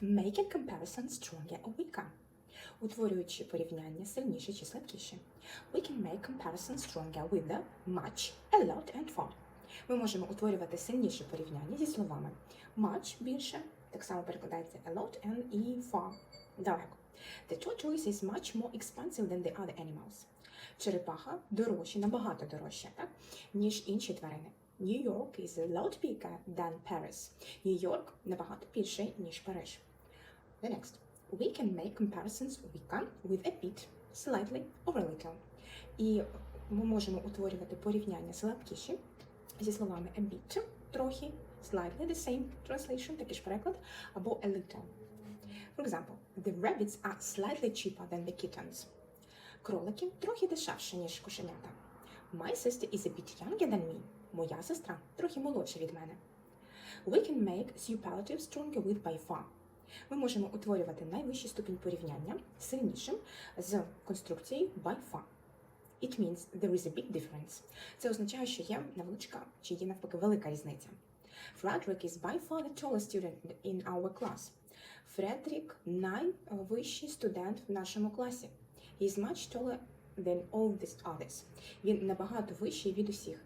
Making comparison stronger or weaker. Утворюючи порівняння сильніше чи слабкіше. We can make comparison stronger with the much, a lot and far. Ми можемо утворювати сильніше порівняння зі словами much більше, так само перекладається a lot and і far далеко. The tortoise is much more expensive than the other animals. Черепаха дорожче, набагато дорожча, так, ніж інші тварини. New York is a lot bigger than Paris. Нью-Йорк набагато більший, ніж Париж. The next. We can make comparisons weaker with a bit, slightly or a little. І ми можемо утворювати порівняння слабкіші зі словами a bit, трохи, slightly, the same translation, такий ж переклад, або a little. For example, the rabbits are slightly cheaper than the kittens. Кролики трохи дешевше, ніж кошенята. My sister is a bit younger than me. Моя сестра трохи молодша від мене. We can make superlative stronger with by far. Ми можемо утворювати найвищий ступінь порівняння сильнішим з конструкцією by far. It means there is a big difference. Це означає, що є невеличка чи є навпаки велика різниця. Frederick is by far the tallest student in our class. Фредрік найвищий студент в нашому класі. He is much taller than all the others. Він набагато вищий від усіх.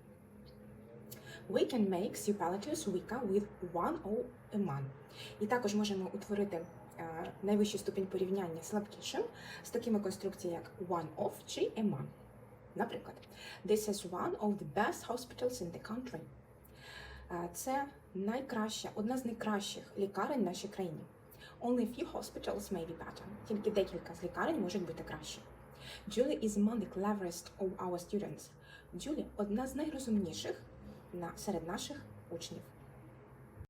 We can make superlatives weaker with one or a man. І також можемо утворити е, найвищий ступінь порівняння слабкішим з такими конструкціями, як one of чи a man. Наприклад, this is one of the best hospitals in the country. Е, Це найкраща, одна з найкращих лікарень в нашій країні. Only few hospitals may be better. Тільки декілька з лікарень можуть бути краще. Julie is among the cleverest of our students. Julie – одна з найрозумніших на, серед наших учнів.